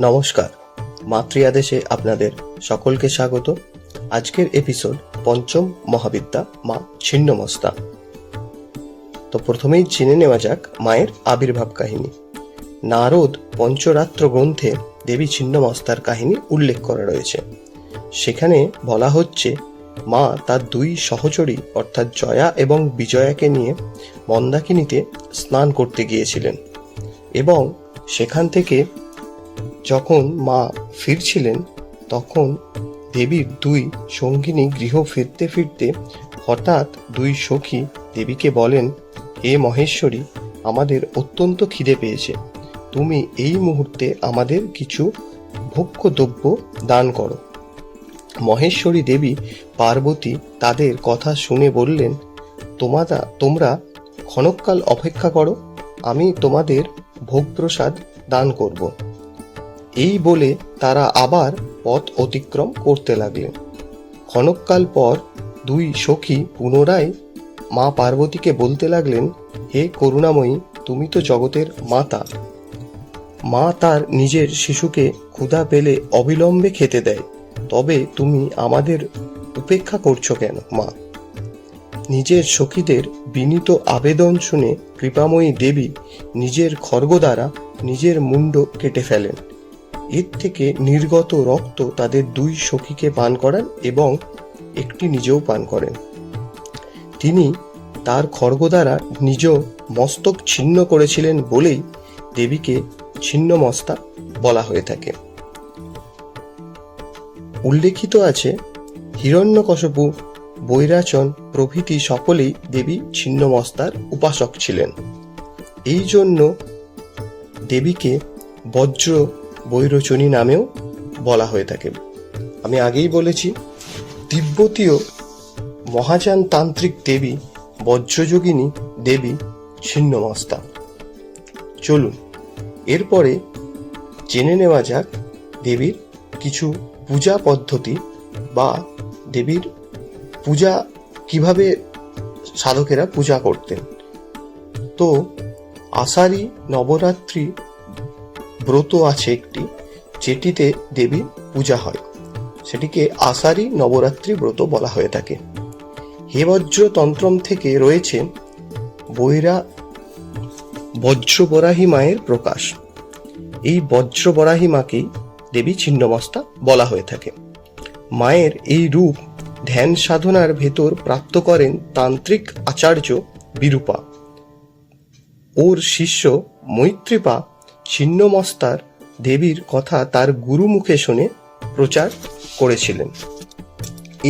নমস্কার। মাতৃয়াদেশে আপনাদের সকলকে স্বাগত। আজকের এপিসোড পঞ্চম মহাবিদ্যা, মা ছিন্নমস্তা। তো প্রথমেই জেনে নেওয়া যাক মায়ের আবির্ভাব কাহিনী। নারদ পঞ্চরাত্র গ্রন্থে দেবী ছিন্নমস্তার কাহিনী উল্লেখ করা রয়েছে। সেখানে বলা হচ্ছে, মা তার দুই সহচরী, অর্থাৎ জয়া এবং বিজয়াকে নিয়ে মন্দাকিনীতে স্নান করতে গিয়েছিলেন এবং সেখান থেকে যখন মা ফিরছিলেন, তখন দেবীর দুই সঙ্গিনী গৃহ ফিরতে ফিরতে হঠাৎ দুই সখী দেবীকে বলেন, হে মহেশ্বরী, আমাদের অত্যন্ত খিদে পেয়েছে। তুমি এই মুহূর্তে আমাদের কিছু ভোগ্য দ্রব্য দান করো। মহেশ্বরী দেবী পার্বতী তাদের কথা শুনে বললেন তোমারা তোমরা ক্ষণকাল অপেক্ষা করো, আমি তোমাদের ভোগ প্রসাদ দান করব। এই বলে তারা আবার পথ অতিক্রম করতে লাগলেন। ক্ষণকাল পর দুই সখী পুনরায় মা পার্বতীকে বলতে লাগলেন, হে করুণাময়ী, তুমি তো জগতের মাতা। মা তার নিজের শিশুকে ক্ষুধা পেলে অবিলম্বে খেতে দেয়। তবে তুমি আমাদের উপেক্ষা করছ কেন, মা? নিজের সখীদের বিনীত আবেদন শুনে কৃপাময়ী দেবী নিজের খর্গ দ্বারা নিজের মুন্ড কেটে ফেলেন। এর থেকে নির্গত রক্ত তাদের দুই সখীকে পান করান এবং একটি নিজেও পান করেন। তিনি তার খর্গ দ্বারা নিজ মস্তক ছিন্ন করেছিলেন বলেই দেবীকে ছিন্ন মস্তা বলা হয়ে থাকে। উল্লেখিত আছে, হিরণ্যকশপু, বৈরাচন প্রভৃতি সকলেই দেবী ছিন্নমস্তার উপাসক ছিলেন। এই জন্য দেবীকে বজ্র বৈরোচনী নামেও বলা হয়ে থাকে। আমি আগেই বলেছি, তিব্বতীয় মহাযান তান্ত্রিক দেবী, বজ্রযোগিনী দেবী ছিন্নমস্তা। চলুন, এরপরে জেনে নেওয়া যাক দেবীর কিছু পূজা পদ্ধতি বা দেবীর পূজা কীভাবে সাধকেরা পূজা করতেন। তো, আষাঢ়ি নবরাত্রি ব্রত আছে একটি, যেটিতে দেবীর পূজা হয়। সেটিকে আষাঢ়ি নবরাত্রি ব্রত বলা হয়ে থাকে। হেবজ্র তন্ত্রম থেকে রয়েছে বৈরা বজ্রবরাহী মায়ের প্রকাশ। এই বজ্রবরাহী মাকেই দেবী ছিন্নমস্তা বলা হয়ে থাকে। মায়ের এই রূপ ধ্যান সাধনার ভেতর প্রাপ্ত করেন তান্ত্রিক আচার্য বিরূপা। ওর শিষ্য মৈত্রীপা ছিন্নমস্তার দেবীর কথা তার গুরু মুখে শুনে প্রচার করেছিলেন।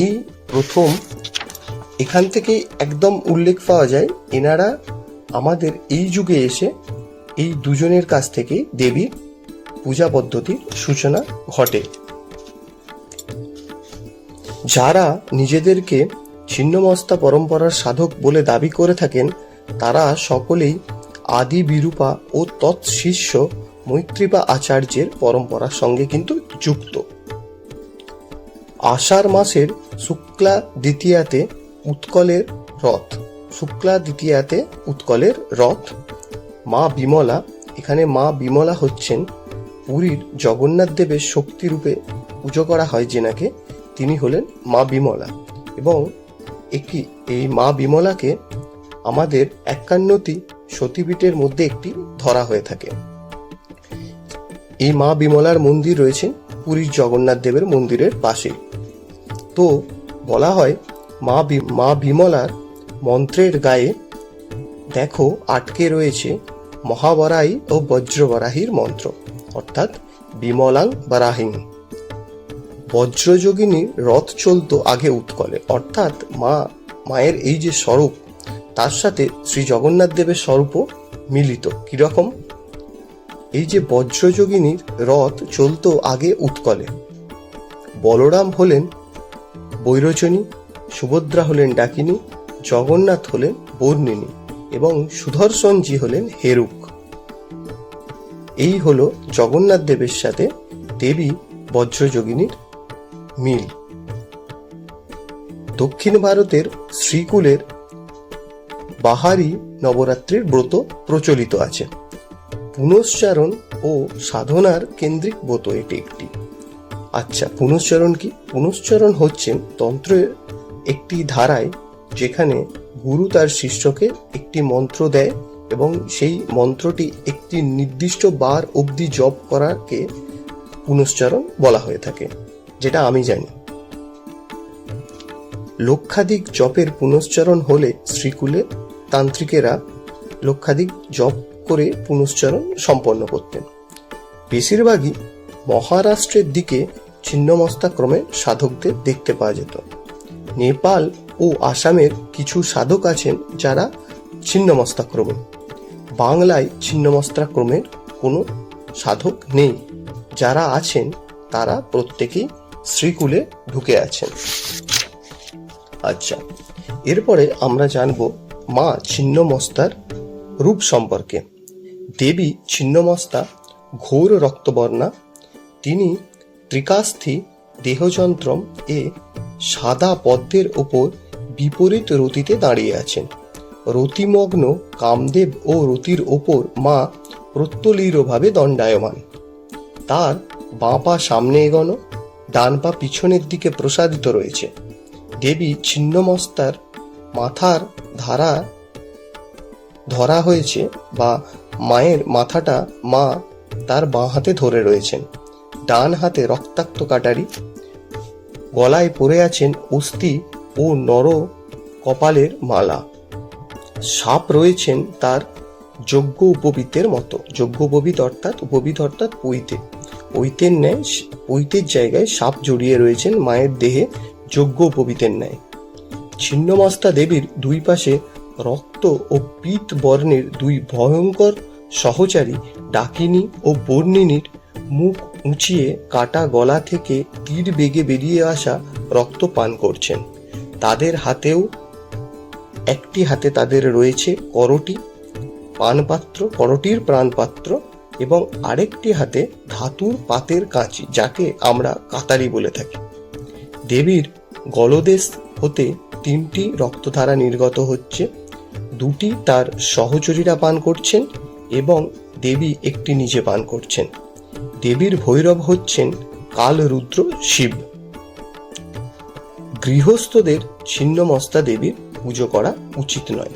এই প্রথম এখান থেকে একদম উল্লেখ পাওয়া যায়, এনারা আমাদের এই যুগে এসে এই দুজনের কাছ থেকে দেবীর পূজা পদ্ধতির সূচনা ঘটে। যারা নিজেদেরকে ছিন্নমস্তা পরম্পরার সাধক বলে দাবি করে থাকেন, তারা সকলেই আদি বিরূপা ও তৎশিষ্য মৈত্রীপা আচার্যের পরম্পরার সঙ্গে কিন্তু যুক্ত। আষাঢ় মাসের শুক্লা দ্বিতীয়াতে উৎকলের রথ। শুক্লা দ্বিতীয়াতে উৎকলের রথ। মা বিমলা, এখানে মা বিমলা হচ্ছেন পুরীর জগন্নাথ দেবের শক্তিরূপে পুজো করা হয় যেনাকে, তিনি হলেন মা বিমলা। এবং একটি এই মা বিমলাকে আমাদের একান্নটি সতীপীঠের মধ্যে একটি ধরা হয়ে থাকে। এই মা বিমলার মন্দির রয়েছে পুরীর জগন্নাথ দেবের মন্দিরের পাশে। তো বলা হয়, মা মা বিমলার মন্ত্রের গায়ে, দেখো, আটকে রয়েছে মহাবরাই ও বজ্রবরাহীর মন্ত্র অর্থাৎ বিমলাং বারাহিং। বজ্রযোগিনী রথ চলতো আগে উৎকলে, অর্থাৎ মা, মায়ের এই যে স্বরূপ তার সাথে শ্রী জগন্নাথ দেবের স্বরূপও মিলিত। কীরকম? এই যে বজ্রযোগিনীর রথ চলতো আগে উৎকলে। বলরাম হলেন বৈরোচনী সুভদ্রা হলেন ডাকিনী, জগন্নাথ হলেন বর্ণিনী এবং সুদর্শনজি হলেন হেরুক। এই হল জগন্নাথ দেবের সাথে দেবী বজ্রযোগিনীর মিল। দক্ষিণ ভারতের শ্রীকুলের বাহারি নবরাত্রির ব্রত প্রচলিত আছে। পুনশ্চারণ ও সাধনার কেন্দ্রিক ব্রত এটি একটি। আচ্ছা পুনশ্চরণ কি? পুনশ্চরণ হচ্ছেন তন্ত্রের একটি ধারায় যেখানে গুরু তার শিষ্যকে একটি মন্ত্র দেয় এবং সেই মন্ত্রটি একটি নির্দিষ্ট বার অবধি জপ করাকে পুনশ্চরণ বলা হয়ে থাকে, যেটা আমি জানি। লক্ষাধিক জপের পুনশ্চরণ হলে শ্রীকুলে তান্ত্রিকেরা লক্ষাধিক জপ করে পুনশ্চরণ সম্পন্ন করতেন। বেশিরভাগই মহারাষ্ট্রের দিকে ছিন্নমস্তা ক্রমে সাধকদের দেখতে পাওয়া যেত। নেপাল ও আসামের কিছু সাধক আছেন যারা ছিন্নমস্তা ক্রমে বাংলায় ছিন্নমস্তা ক্রমের কোনো সাধক নেই। যারা আছেন, তারা প্রত্যেকেই শ্রীকুলে ঢুকে আছেন। আচ্ছা এরপরে আমরা জানব মা ছিন্নমস্তার রূপ সম্পর্কে। দেবী ছিন্নমস্তা, ঘোর রক্তবর্ণা, তিনি ত্রিকাস্থি দেহযন্ত্রম এ সাদা পদ্মের ওপর বিপরীত রতিতে দাঁড়িয়ে আছেন। রতিমগ্ন কামদেব ও রতির ওপর মা প্রত্যলীরভাবে দণ্ডায়মান। তার বাঁ পা সামনে এগোনো, ডান পা পিছনের দিকে প্রসারিত রয়েছে। দেবী ছিন্নমস্তার মাথার ধারা ধরা হয়েছে বা মায়ের মাথাটা মা তার বাঁ হাতে ধরে রয়েছেন। ডান হাতে রক্তাক্ত কাটারি, গলায় পরে আছেন অস্থি ও নর কপালের মালা। সাপ রয়েছেন তার যজ্ঞ উপবিতের মতো। যজ্ঞ উপবিত অর্থাৎ উপবিত অর্থাৎ পৈতে। পৈতের ন্যায়, পৈতের জায়গায় সাপ জড়িয়ে রয়েছেন মায়ের দেহে যজ্ঞ উপবিতের ন্যায়। ছিন্নমাস্তা দেবীর দুই পাশে রক্ত ও পীত বর্ণের দুই ভয়ঙ্কর সহচারী ডাকিনী ও বর্ণিনীর মুখ উঁচিয়ে কাটা গলা থেকে তীর বেগে বেরিয়ে আসা রক্ত পান করছেন। তাদের হাতেও একটি হাতে তাদের রয়েছে করটি, পানপাত্র, করটির প্রাণপাত্র এবং আরেকটি হাতে ধাতুর পাতের কাঁচি, যাকে আমরা কাতারি বলে থাকি। দেবীর গলদেশ হতে তিনটি রক্তধারা নির্গত হচ্ছে। দুটি তার সহচরীরা পান করছেন এবং দেবী একটি নিজে পান করছেন। দেবীর ভৈরব হচ্ছেন কাল রুদ্র শিব। গৃহস্থদের ছিন্নমস্তা দেবীর পুজো করা উচিত নয়।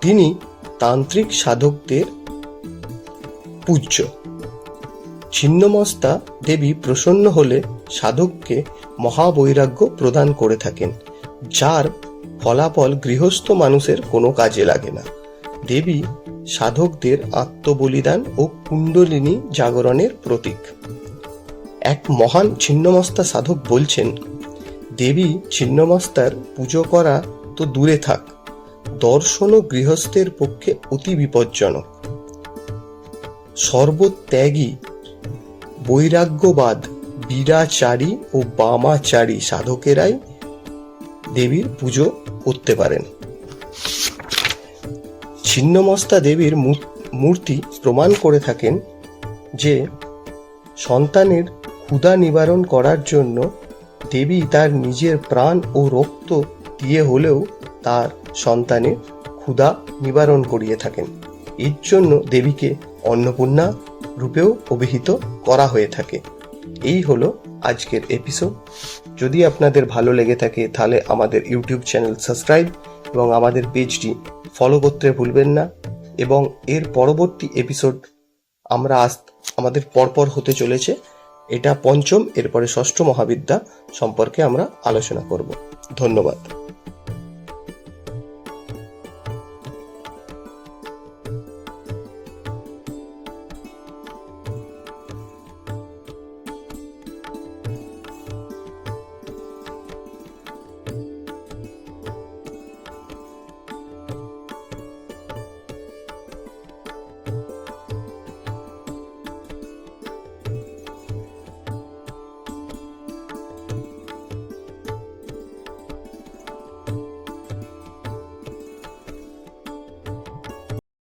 তিনি তান্ত্রিক সাধকদের পূজ্য। ছিন্নমস্তা দেবী প্রসন্ন হলে সাধককে মহাবৈরাগ্য প্রদান করে থাকেন। যার ফলাফল গৃহস্থ মানুষের কোনো কাজে লাগে না। দেবী সাধকদের আত্মবলিদান ও কুণ্ডলিনী জাগরণের প্রতীক। এক মহান ছিন্নমস্তা সাধক বলছেন, দেবী, ছিন্নমস্তার পুজো করা তো দূরে থাক। দর্শনও গৃহস্থের পক্ষে অতি বিপজ্জনক। সর্বত্যাগী, বৈরাগ্যবাদ, বীরাচারী ও বামাচারী সাধকেরাই দেবীর পুজো করতে পারেন। ছিন্নমস্তা দেবীর মূর্তি প্রমাণ করে থাকেন যে সন্তানের ক্ষুধা নিবারণ করার জন্য দেবী তার নিজের প্রাণ ও রক্ত দিয়ে হলেও তার সন্তানের ক্ষুধা নিবারণ করিয়ে থাকেন। এর জন্য দেবীকে অন্নপূর্ণা রূপেও অভিহিত করা হয়ে থাকে। এই হলো আজকের এপিসোড যদি আপনাদের ভালো লেগে থাকে, তাহলে আমাদের ইউটিউব চ্যানেল সাবস্ক্রাইব এবং আমাদের পেজটি ফলো করতে ভুলবেন না। এবং এর পরবর্তী এপিসোড আমরা আস আমাদের পরপর হতে চলেছে। এটা পঞ্চম, এরপরে ষষ্ঠ মহাবিদ্যা সম্পর্কে আমরা আলোচনা করব। ধন্যবাদ।